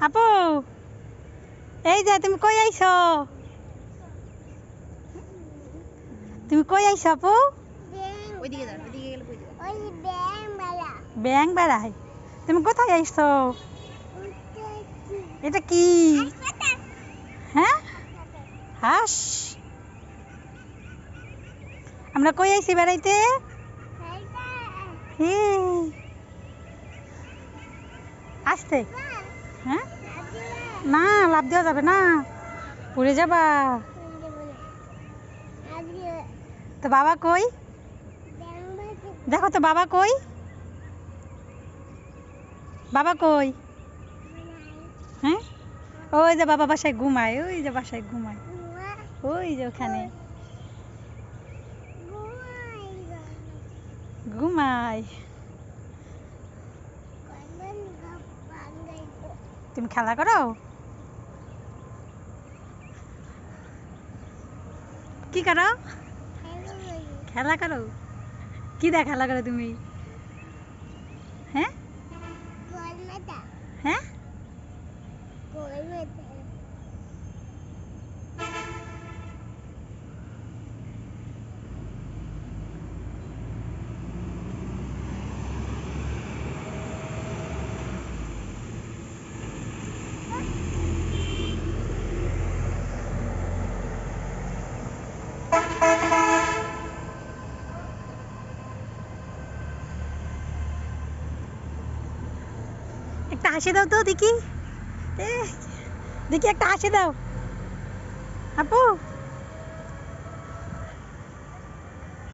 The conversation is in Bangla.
আপু এই যে তুমি কই আইছো? তুমি কই আইছো আপু? ওইদিকে যাও ওইদিকে গেলে বুঝতে ওই ব্যাং বেড়াই তুমি কোথায় আইছো? এটা কি? হ্যাঁ? হাস। আমরা কই আইছি বেড়াইতে? আসতে। হ্যাঁ? না লাভ দেওয়া যাবে না। পড়ে যাবা। তো বাবা কই? দেখো তো বাবা কই? বাবা কই? হ্যাঁ? ওই যে বাবা বাসায় ঘুমায় ওই যে বাসায় ঘুমায়। ওই যে ওখানে। ঘুমায়। তুমি খেলা করো? কি করো? খেলা করো। কি দেখ খেলা করো তুমি? হ্যাঁ হ্যাঁ? একটা হাসি দাও তো দেখি। দেখি একটা হাসি দাও। আপু।